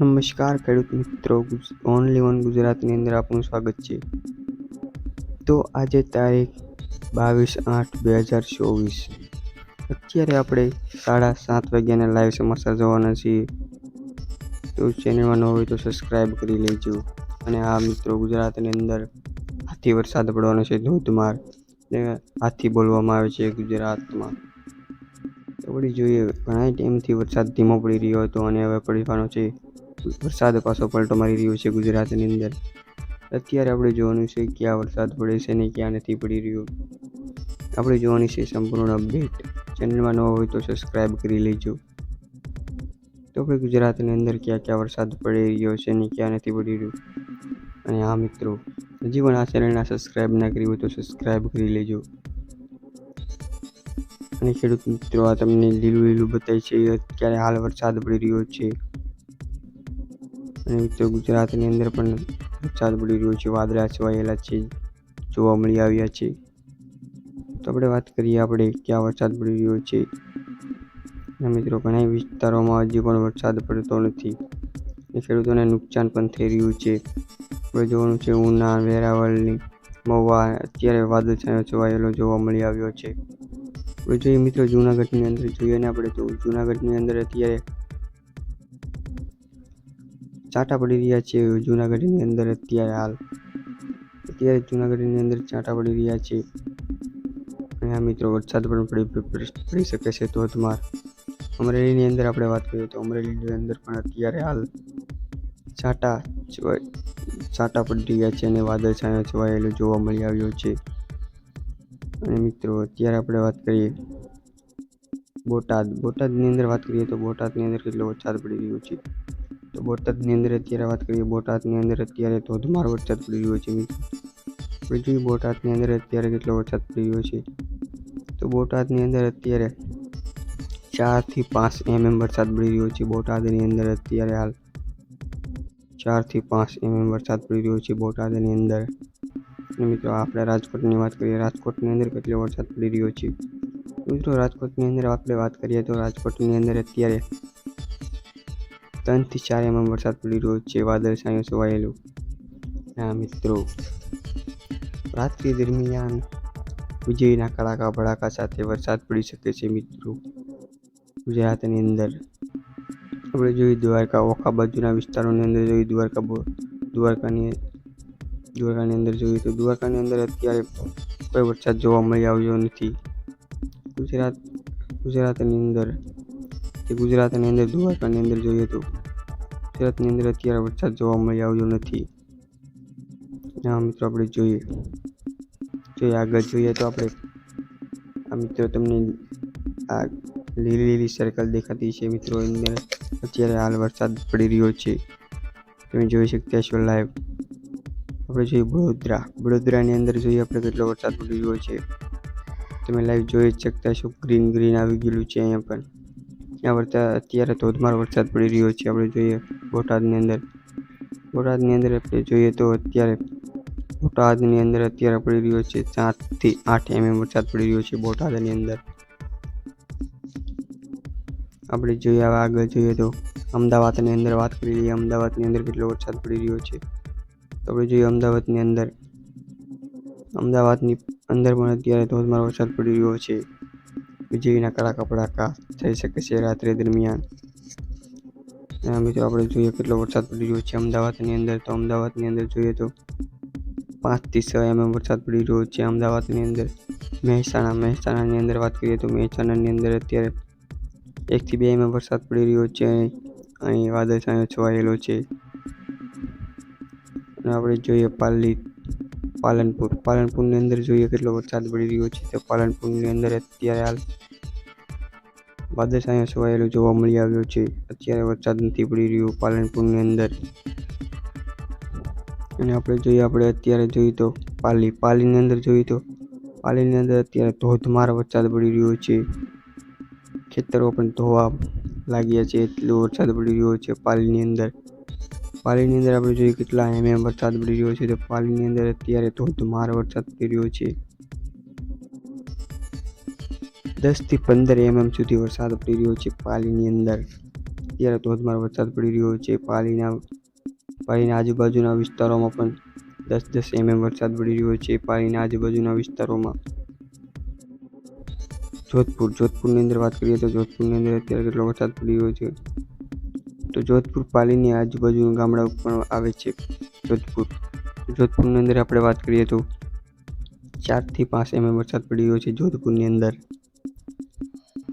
નમસ્કાર ખેડૂત મિત્રો ઓનલી વન ગુજરાતની અંદર આપનું સ્વાગત છે. તો આજે તારીખ બાવીસ આઠ બે હજાર ચોવીસ. અત્યારે આપણે સાડા સાત વાગ્યાના લાઈવ સમાચાર જોવાના છીએ. તો ચેનલમાં ન હોય તો સબસ્ક્રાઈબ કરી લેજો. અને આ મિત્રો, ગુજરાતની અંદર હાથી વરસાદ પડવાનો છે ધોધમાર. ને હાથી બોલવામાં આવે છે ગુજરાતમાં. તો વળી જોઈએ ઘણા ટાઈમથી વરસાદ ધીમો પડી રહ્યો હતો અને હવે પડવાનો છે વરસાદ પાછો પલટો મારી રહ્યો છે ગુજરાતની અંદર. અત્યારે આપણે જોવાનું છે ક્યાં વરસાદ પડે છે ને ક્યાં નથી પડી રહ્યો. આપણે જોવાની છે સંપૂર્ણ અપડેટ. ચેનલમાં ન હોય તો સબસ્ક્રાઈબ કરી લેજો. તો આપણે ગુજરાતની અંદર ક્યાં ક્યાં વરસાદ પડી રહ્યો છે ને ક્યાં નથી પડી રહ્યો. અને આ મિત્રો, હજી પણ આ ચેનલના સબસ્ક્રાઈબ ના કરી હોય તો સબસ્ક્રાઈબ કરી લેજો. અને ખેડૂત મિત્રો, આ તમને લીલું લીલું બતાવે છે અત્યારે હાલ વરસાદ પડી રહ્યો છે. અને ગુજરાતની અંદર પણ વરસાદ પડી રહ્યો છે, વાદળા છવાયેલા છે, જોવા મળી આવ્યા છે. તો આપણે વાત કરીએ આપણે ક્યાં વરસાદ પડી રહ્યો છે. મિત્રો ઘણા વિસ્તારોમાં હજી પણ વરસાદ પડતો નથી. ખેડૂતોને નુકસાન પણ થઈ રહ્યું છે. આપણે જોવાનું છે ઉના વેરાવળની મહુવા, અત્યારે વાદળછાયો છવાયેલો જોવા મળી આવ્યો છે. આપણે જોઈએ મિત્રો જૂનાગઢની અંદર, જોઈએ ને આપણે તો જૂનાગઢની અંદર અત્યારે ચાટા પડી રહ્યા છે. જૂનાગઢની અંદર અત્યારે હાલ, અત્યારે જૂનાગઢની અંદર ચાટા પડી રહ્યા છે. અને આ મિત્રો, વરસાદ પણ પડી શકે છે ધોધમાર અમરેલીની અંદર આપણે વાત કરીએ તો અમરેલીની અંદર પણ અત્યારે હાલ છાટા છાંટા પડી રહ્યા છે અને વાદળછાયો છવાયેલો જોવા મળી આવ્યો છે. અને મિત્રો, અત્યારે આપણે વાત કરીએ બોટાદ. બોટાદની અંદર વાત કરીએ તો બોટાદની અંદર કેટલો વરસાદ પડી રહ્યો છે? તો બોટાદની અંદર અત્યારે વાત કરીએ બોટાદની અંદર અત્યારે ધોધમાર વરસાદ પડી રહ્યો છે મિત્રો આપણે જોઈએ બોટાદની અંદર અત્યારે કેટલો વરસાદ પડી રહ્યો છે તો બોટાદની અંદર અત્યારે ચારથી પાંચ એમએમ વરસાદ પડી રહ્યો છે બોટાદની અંદર અત્યારે હાલ ચારથી પાંચ એમએમ વરસાદ પડી રહ્યો છે બોટાદની અંદર અને મિત્રો આપણે રાજકોટની વાત કરીએ રાજકોટની અંદર કેટલો વરસાદ પડી રહ્યો છે મિત્રો રાજકોટની અંદર આપણે વાત કરીએ તો રાજકોટની અંદર અત્યારે ત્રણથી ચાર એમએમ વરસાદ પડી રહ્યો છે વાદળછાયું છવાયેલું. આ મિત્રો, રાત્રિ દરમિયાન વીજળીના કડાકા ભડાકા સાથે વરસાદ પડી શકે છે મિત્રો. ગુજરાતની અંદર આપણે જોઈએ દ્વારકા, ઓખા બાજુના વિસ્તારોની અંદર જોઈએ દ્વારકા દ્વારકાની દ્વારકાની અંદર જોઈએ તો દ્વારકાની અંદર અત્યારે કોઈ વરસાદ જોવા મળી આવ્યો નથી. ગુજરાત, ગુજરાતની અંદર ગુજરાતની અંદર દ્વારકાની અંદર જોઈએ તો ગુજરાતની અંદર અત્યારે વરસાદ જોવા મળી આવ્યો નથી. હા, મિત્રો, આપણે જોઈએ. જોઈએ, આગળ જોઈએ તો આપણે. આ મિત્રો તમને આ લીલી લીલી સર્કલ દેખાતી છે મિત્રો અંદર અત્યારે હાલ વરસાદ પડી રહ્યો છે. તમે જોઈ શકતા છો લાઈવ આપણે જોઈએ વડોદરા. વડોદરાની અંદર જોઈએ આપણે કેટલો વરસાદ પડી રહ્યો છે. તમે લાઈવ જોઈ શકતા છો ગ્રીન ગ્રીન આવી ગયેલું છે અહીંયા પણ. ત્યાં વરસાદ અત્યારે ધોધમાર વરસાદ પડી રહ્યો છે. આપણે જોઈએ બોટાદની અંદર. બોટાદની અંદર આપણે જોઈએ તો અત્યારે બોટાદની અંદર અત્યારે પડી રહ્યો છે સાતથી આઠ એમએમ વરસાદ પડી રહ્યો છે બોટાદની અંદર. આપણે જોઈએ હવે આગળ જોઈએ તો અમદાવાદની અંદર વાત કરી લઈએ. અમદાવાદની અંદર કેટલો વરસાદ પડી રહ્યો છે. તો આપણે જોઈએ અમદાવાદની અંદર. અમદાવાદની અંદર પણ અત્યારે ધોધમાર વરસાદ પડી રહ્યો છે. વીજળીના કપડાં પડાકા થઈ શકે છે રાત્રે દરમિયાન. મિત્રો, આપણે જોઈએ કેટલો વરસાદ પડી રહ્યો છે અમદાવાદની અંદર. તો અમદાવાદની અંદર જોઈએ તો પાંચથી છ એમએમ વરસાદ પડી રહ્યો છે અમદાવાદની અંદર. મહેસાણા, મહેસાણાની અંદર વાત કરીએ તો મહેસાણાની અંદર અત્યારે એકથી બે એમએમ વરસાદ પડી રહ્યો છે. અહીં વાદળછાયો છવાયેલો છે. અને આપણે જોઈએ પાલી પાલનપુર. પાલનપુરની અંદર જોઈએ કેટલો વરસાદ પડી રહ્યો છે, તો પાલનપુરની અંદર અત્યારે હાલ વાદળછાયા છવાયેલું જોવા મળી આવ્યો છે. અત્યારે વરસાદ નથી પડી રહ્યો પાલનપુરની અંદર. અને આપણે જોઈએ, આપણે અત્યારે જોઈએ તો પાલી, પાલીની અંદર જોઈએ તો પાલીની અંદર અત્યારે ધોધમાર વરસાદ પડી રહ્યો છે. ખેતરો પણ ધોવા લાગ્યા છે, એટલો વરસાદ પડી રહ્યો છે પાલીની અંદર. પાલીની અંદર આપણે જોઈએ કેટલા એમએમ વરસાદ પડી રહ્યો છે, તો પાલીની અંદર અત્યારે ધોધમાર વરસાદ પડી રહ્યો છે. દસથી પંદર એમએમ સુધી વરસાદ પડી રહ્યો છે પાલીની અંદર. અત્યારે ધોધમાર વરસાદ પડી રહ્યો છે પાલીના પાલીના આજુબાજુના વિસ્તારોમાં પણ દસ દસ એમએમ વરસાદ પડી રહ્યો છે પાલીના આજુબાજુના વિસ્તારોમાં. જોધપુર, જોધપુરની અંદર વાત કરીએ તો જોધપુરની અંદર અત્યારે કેટલો વરસાદ પડી રહ્યો છે? તો જોધપુર પાલીની આજુબાજુના ગામડાઓ પણ આવે છે જોધપુર. જોધપુરની અંદર આપણે વાત કરીએ તો ચારથી પાંચ એમએમ વરસાદ પડી રહ્યો છે જોધપુરની અંદર.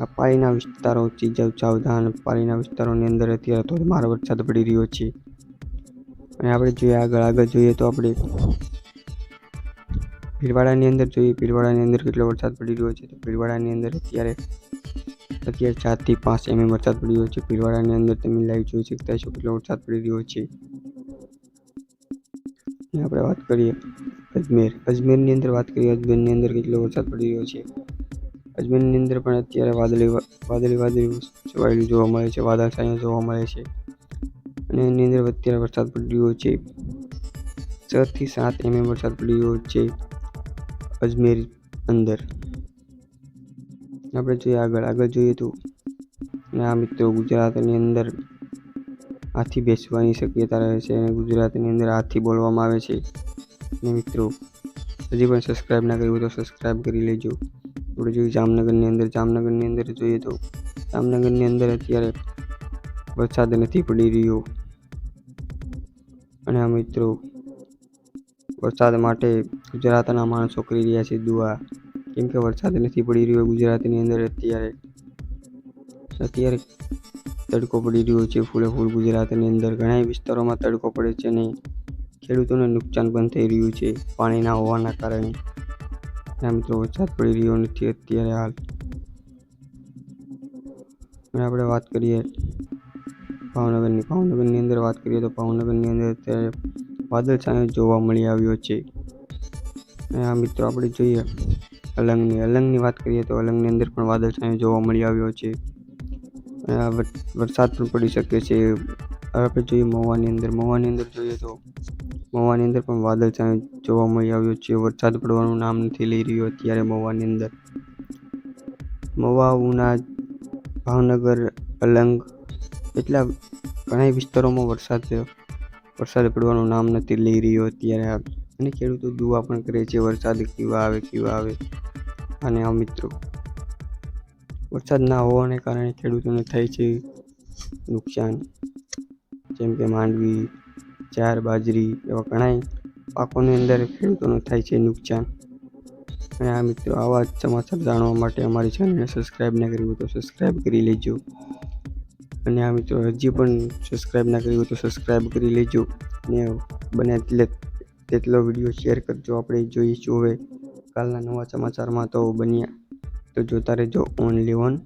આ પાલીના વિસ્તારો ચીજવ ચાવધાન પાલીના વિસ્તારોની અંદર અત્યારે ધોધમાર વરસાદ પડી રહ્યો છે. અને આપણે જોઈએ આગળ આગળ જોઈએ તો આપણે ભીલવાડાની અંદર જોઈએ, ભીલવાડાની અંદર કેટલો વરસાદ પડી રહ્યો છે તો ભીલવાડાની અંદર અત્યારે અત્યારે ચારથી પાંચ એમએમ વરસાદ પડી રહ્યો છે. ભીલવાડાની અંદર તમે લાઈવ જોઈ શકતા છો કેટલો વરસાદ પડી રહ્યો છે. આપણે વાત કરીએ અજમેર. અજમેરની અંદર વાત કરીએ, અજમેરની અંદર કેટલો વરસાદ પડી રહ્યો છે. અજમેરની અંદર પણ અત્યારે વાદળી વાદળી વાદળી છવાયેલું જોવા મળે છે. વાદળ છાયા જોવા મળે છે. અને એની અંદર અત્યારે વરસાદ પડી રહ્યો છે. છ થી સાત એમએમ વરસાદ પડી રહ્યો છે. અજમેર અંદર. આપણે જોઈએ આગળ આગળ જોઈએ તો આ મિત્રો ગુજરાતની અંદર હાથી બેસવાની શક્યતા રહે છે અને ગુજરાતની અંદર હાથી બોલવામાં આવે છે. અને મિત્રો, હજી પણ સબસ્ક્રાઈબ ના કર્યું તો સબસ્ક્રાઈબ કરી લેજો. આપણે જોઈએ જામનગરની અંદર જામનગરની અંદર જોઈએ તો જામનગરની અંદર અત્યારે વરસાદ નથી પડી રહ્યો. અને આ મિત્રો, વરસાદ માટે ગુજરાતના માણસો કરી રહ્યા છે દુઆ. કેમ કે વરસાદ નથી પડી રહ્યો ગુજરાતની અંદર, અત્યારે અત્યારે તડકો પડી રહ્યો છે, ફૂલે ફૂલ ગુજરાતની અંદર. ઘણા વિસ્તારોમાં તડકો પડે છે અને ખેડૂતોને નુકસાન પણ થઈ રહ્યું છે, પાણી ના હોવાના કારણે. એમ મિત્રો, વરસાદ પડી રહ્યો નથી અત્યારે હાલ. અને આપણે વાત કરીએ ભાવનગરની. ભાવનગરની અંદર વાત કરીએ તો ભાવનગરની અંદર અત્યારે વાદળછાયો જોવા મળી આવ્યો છે. આ મિત્રો, આપણે જોઈએ અલંગની અલંગની વાત કરીએ તો અલંગની અંદર પણ વાદળછાયો જોવા મળી આવ્યો છે. વરસાદ પણ પડી શકે છે. આપણે જોઈએ મહુવાની અંદર મહુવાની અંદર જોઈએ તો મહુવાની અંદર પણ વાદળછાયો જોવા મળી આવ્યો છે. વરસાદ પડવાનું નામ નથી લઈ રહ્યો અત્યારે મહુવાની અંદર. મહુવા ઉના ભાવનગર, અલંગ એટલા ઘણા વિસ્તારોમાં વરસાદ વરસાદ પડવાનું નામ નથી લઈ રહ્યો અત્યારે. અને ખેડૂતો દુવા પણ કરે છે. વરસાદ કેવા આવે કેવા આવે. અને આ મિત્રો, વરસાદ ના હોવાને કારણે ખેડૂતોને થાય છે નુકસાન. જેમ કે માંડવી, ચાર, બાજરી એવા ઘણા પાકોની અંદર ખેડૂતોને થાય છે નુકસાન. અને આ મિત્રો, આવા જ સમાચાર જાણવા માટે અમારી ચેનલને સબસ્ક્રાઈબ ના કરી હોય તો સબસ્ક્રાઈબ કરી લેજો. અને આ મિત્રો, હજી પણ સબસ્ક્રાઈબ ના કરી હોય તો સબસ્ક્રાઈબ કરી લેજો. અને બને એટલે તેટલો વીડિયો શેર કરજો. આપણે જોઈશું હવે કાલના નવા સમાચારમાં તો બન્યા. તો જોતા રહેજો ઓનલી ઓન